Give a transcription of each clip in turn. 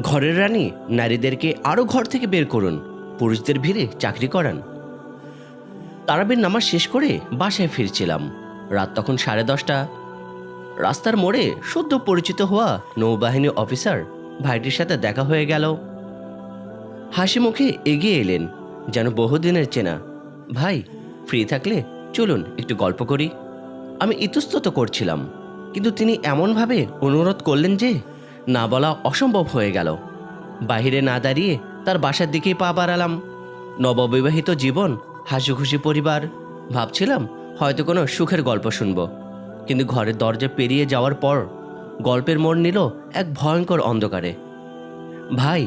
ঘরের রানী, নারীদেরকে আরও ঘর থেকে বের করুন। পুরুষদের ভিড়ে চাকরি করান। তারাবির নামাজ শেষ করে বাসায় ফিরছিলাম। রাত তখন সাড়ে দশটা। রাস্তার মোড়ে সদ্য পরিচিত হওয়া নৌবাহিনী অফিসার ভাইটির সাথে দেখা হয়ে গেল। হাসি মুখে এগিয়ে এলেন, যেন বহুদিনের চেনা। ভাই, ফ্রি থাকলে চলুন, একটু গল্প করি। আমি ইতস্তত করছিলাম, কিন্তু তিনি এমনভাবে অনুরোধ করলেন যে না বলা অসম্ভব হয়ে গেল। বাহিরে না দাঁড়িয়ে তার বাসার দিকেই পা বাড়ালাম। নববিবাহিত জীবন হাসি খুশি পরিবার। ভাবছিলাম হয়তো কোনো সুখের গল্প শুনব। কিন্তু ঘরের দরজা পেরিয়ে যাওয়ার পর গল্পের মোড় নিল এক ভয়ঙ্কর অন্ধকারে। ভাই,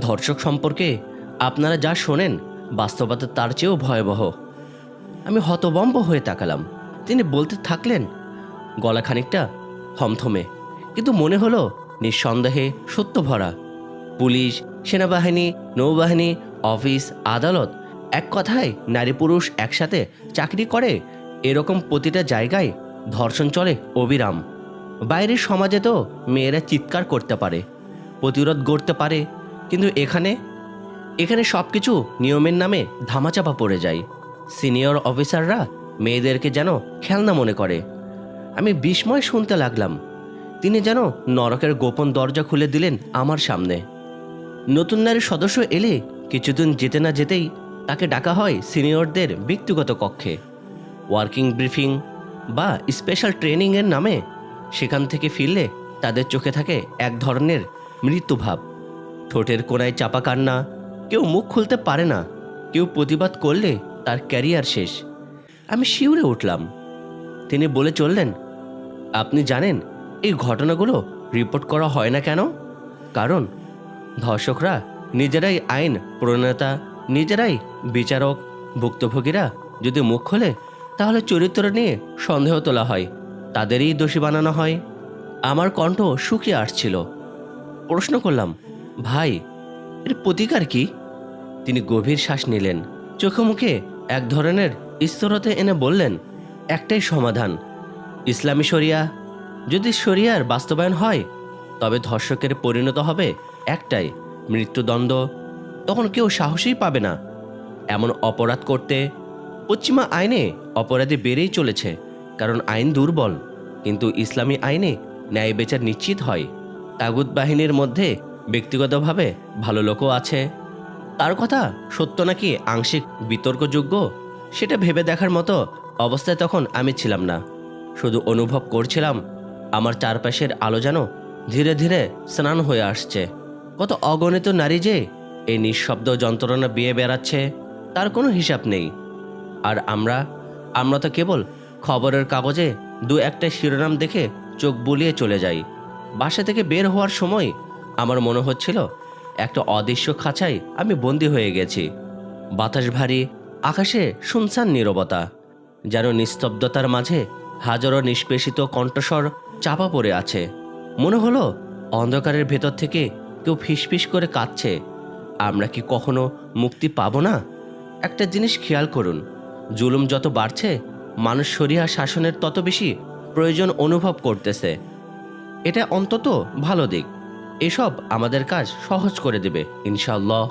ধর্ষক সম্পর্কে আপনারা যা শোনেন বাস্তবতা তার চেয়েও ভয়াবহ। আমি হতবম্ব হয়ে তাকালাম। তিনি বলতে থাকলেন, গলা খানিকটা থমথমে। কিন্তু মনে হলো নিঃসন্দেহে সত্য ভরা পুলিশ, সেনাবাহিনী, নৌবাহিনী, অফিস, আদালত এক কথায় নারী পুরুষ একসাথে চাকরি করে, এরকম প্রতিটা জায়গায় ধর্ষণ চলে অবিরাম। বাইরের সমাজে তো মেয়েরা চিৎকার করতে পারে, প্রতিরোধ গড়তে পারে, কিন্তু এখানে? এখানে সব কিছু নিয়মের নামে ধামাচাপা পড়ে যায়। সিনিয়র অফিসাররা মেয়েদেরকে যেন খেলনা মনে করে। আমি বিস্ময় শুনতে লাগলাম তিনি যেন নরকের গোপন দরজা খুলে দিলেন আমার সামনে। নতুন নারী সদস্য এলে কিছুদিন যেতে না যেতেই তাকে ডাকা হয় সিনিয়রদের ব্যক্তিগত কক্ষে। ওয়ার্কিং ব্রিফিং বা স্পেশাল ট্রেনিংয়ের নামে সেখান থেকে ফিরলে তাদের চোখে থাকে এক ধরনের মৃত্যুভাব ঠোঁটের কোনায় চাপা কান্না, কেউ মুখ খুলতে পারে না, কেউ প্রতিবাদ করলে তার ক্যারিয়ার শেষ। আমি শিউরে উঠলাম। তিনি বলে চললেন, আপনি জানেন এই ঘটনাগুলো রিপোর্ট করা হয় না কেন? কারণ ধর্ষকরা নিজেরাই আইন প্রণেতা, নিজেরাই বিচারক, ভুক্তভোগীরা যদি মুখ খোলে, তাহলে চরিত্র নিয়ে সন্দেহ তোলা হয়, তাদেরই দোষী বানানো হয়। আমার কণ্ঠ শুকিয়ে আসছিল। প্রশ্ন করলাম, ভাই, এর প্রতিকার কি? তিনি গভীর শ্বাস নিলেন। চোখে মুখে এক ধরনের স্থিরতা এনে বললেন, একটাই সমাধান, ইসলামী শরিয়া যদি শরিয়ার বাস্তবায়ন হয়, তবে ধর্ষকের পরিণত হবে একটাই, মৃত্যুদণ্ড। তখন কেউ সাহসই পাবে না। এমন অপরাধ করতে পশ্চিমা আইনে অপরাধী বেড়েই চলেছে, কারণ আইন দুর্বল। কিন্তু ইসলামী আইনে ন্যায় বিচার নিশ্চিত হয়। তাগুত বাহিনীর মধ্যে ব্যক্তিগতভাবে ভালো লোকও আছে। তার কথা সত্য নাকি আংশিক বিতর্কযোগ্য, সেটা ভেবে দেখার মতো অবস্থায় তখন আমি ছিলাম না। শুধু অনুভব করছিলাম আমার চারপাশের আলো যেন ধীরে ধীরে স্নান হয়ে আসছে। কত অগণিত নারী যে এই নিঃশব্দ যন্ত্রণা বিয়ে বেড়াচ্ছে, তার কোনো হিসাব নেই। আর আমরা আমরা তো কেবল খবরের কাগজে দু একটা শিরোনাম দেখে চোখ বুলিয়ে চলে যাই। বাসা থেকে বের হওয়ার সময় আমার মনে হচ্ছিল একটা অদৃশ্য খাঁচায় আমি বন্দি হয়ে গেছি। বাতাস ভারী, আকাশে শুনশান নীরবতা, যেন নিস্তব্ধতার মাঝে হাজারো নিষ্পেষিত কণ্ঠস্বর চাপা পড়ে আছে। মনে হলো অন্ধকারের ভেতর থেকে কেউ ফিসফিস করে কাঁদছে। আমরা কি কখনো মুক্তি পাবো না? একটা জিনিস খেয়াল করুন, জুলুম যত বাড়ছে, মানুষ সরিয়া শাসনের তত বেশি প্রয়োজন অনুভব করতেছে। এটা অন্তত ভালো দিক। এসব আমাদের কাজ সহজ করে দেবে ইনশাল্লাহ